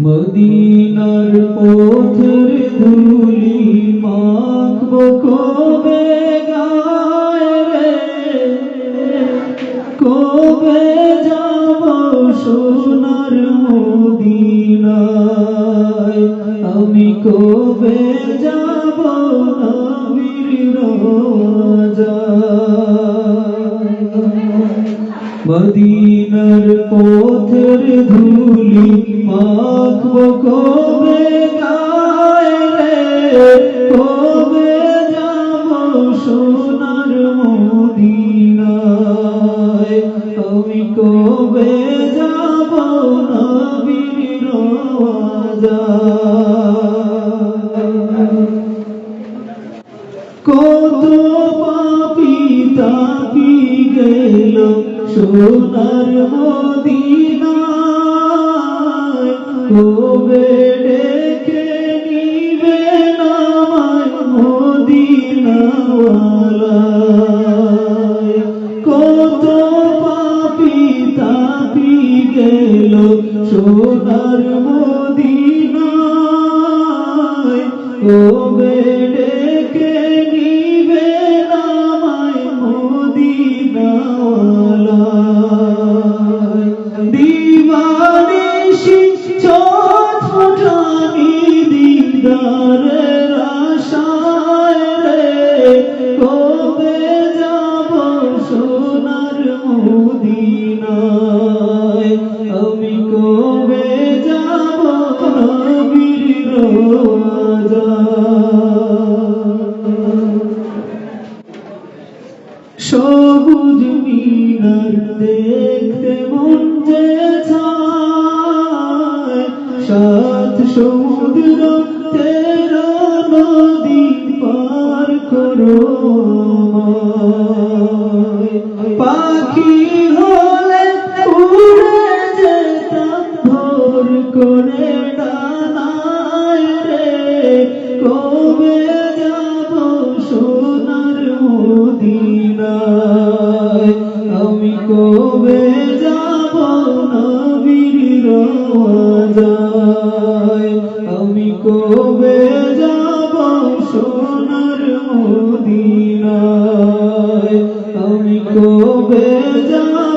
মদিনার পথের ধুলি মাখব কবে কবে যাব সোনার মদিনায়? আমি কবে মদিনার পথের ধুলি মাখব কবে গায় কবে যাব সোনার মদিনায়? আমি কবে যাব নবীর রোজা কত তাপি গেল সোনার মদিনায়। কবে ডেকে নিবে নামায় মদিনাওয়ালায়? কত পাপি তাপি গেল সোনার মদিনায়। কবে দিবানিশি চোখ ফোটানি দিদারের আশায় রে। কবে যাব সোনার মদিনায়? আমি কবে যাব নবীর রোজা? সাত সমুদ্র তেরো নদী পার করো পাখি হলে উড়ে যেতাম, ভোর করে ডানায় রে। কবে যাব সোনার মদিনায়? আমি কবে যাব নবীর রোজা কবে যাব সোনার মদিনায়? আমি কবে যাব